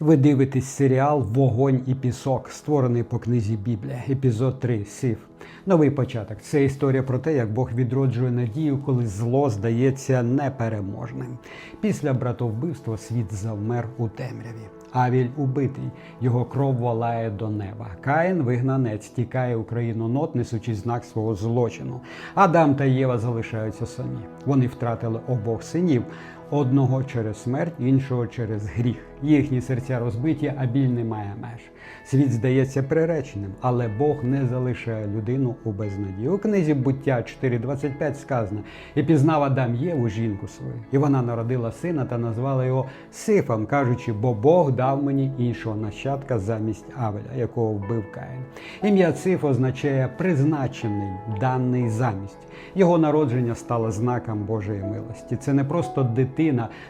Ви дивитесь серіал Вогонь і пісок, створений по книзі Біблія, епізод 3 Сив. Новий початок. Це історія про те, як Бог відроджує надію, коли зло здається непереможним. Після братовбивства світ завмер у темряві. Авіль убитий, його кров волає до неба. Каїн, вигнанець, тікає у країну нот, несучи знак свого злочину. Адам та Єва залишаються самі. Вони втратили обох синів. Одного через смерть, іншого через гріх. Їхні серця розбиті, а біль не має меж. Світ здається приреченим, але Бог не залишає людину у безнадії. У книзі буття 4.25 сказано: і пізнав Адам Єву жінку свою, і вона народила сина та назвала його Сифом, кажучи, бо Бог дав мені іншого нащадка замість Авеля, якого вбив Каїн. Ім'я Циф означає призначений, даний замість. Його народження стало знаком Божої милості. Це не просто дитина,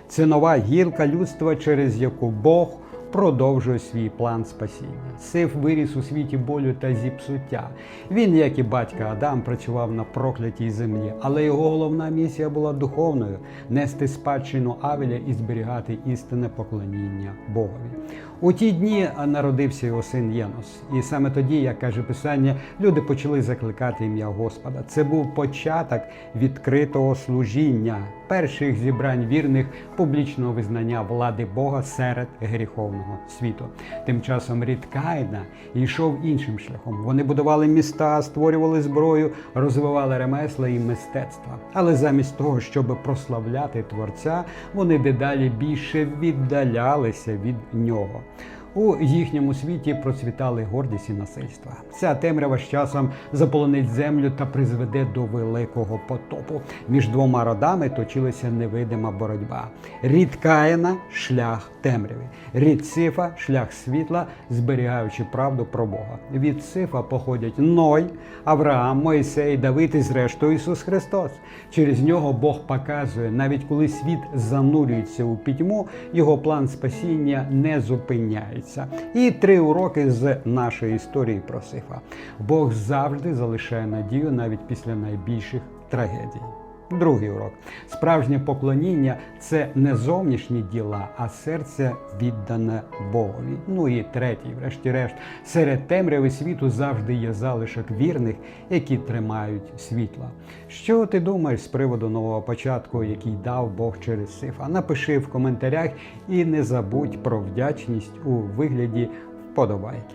це нова гілка людства, через яку Бог продовжує свій план спасіння. Сиф виріс у світі болю та зіпсуття. Він, як і батько Адам, працював на проклятій землі, але його головна місія була духовною нести спадщину Авеля і зберігати істинне поклоніння Богові. У ті дні народився його син Єнос, і саме тоді, як каже Писання, люди почали закликати ім'я Господа. Це був початок відкритого служіння, перших зібрань вірних публічного визнання влади Бога серед гріховного світу. Тим часом рід Каїна йшов іншим шляхом. Вони будували міста, створювали зброю, розвивали ремесла і мистецтва. Але замість того, щоб прославляти творця, вони дедалі більше віддалялися від нього. У їхньому світі процвітали гордість і насильство. Ця темрява з часом заполонить землю та призведе до великого потопу. Між двома родами точилася невидима боротьба. Рід Каїна – шлях темряви, рід Сифа шлях світла, зберігаючи правду про Бога. Від Сифа походять Ной, Авраам, Мойсей, Давид і зрештою Ісус Христос. Через нього Бог показує, навіть коли світ занурюється у пітьму, його план спасіння не зупиняється. І три уроки з нашої історії про Сифа. Бог завжди залишає надію навіть після найбільших трагедій. Другий урок. Справжнє поклоніння це не зовнішні діла, а серце віддане Богові. Ну і третій, врешті-решт, серед темряви світу завжди є залишок вірних, які тримають світла. Що ти думаєш з приводу нового початку, який дав Бог через Сифа? Напиши в коментарях і не забудь про вдячність у вигляді вподобайки.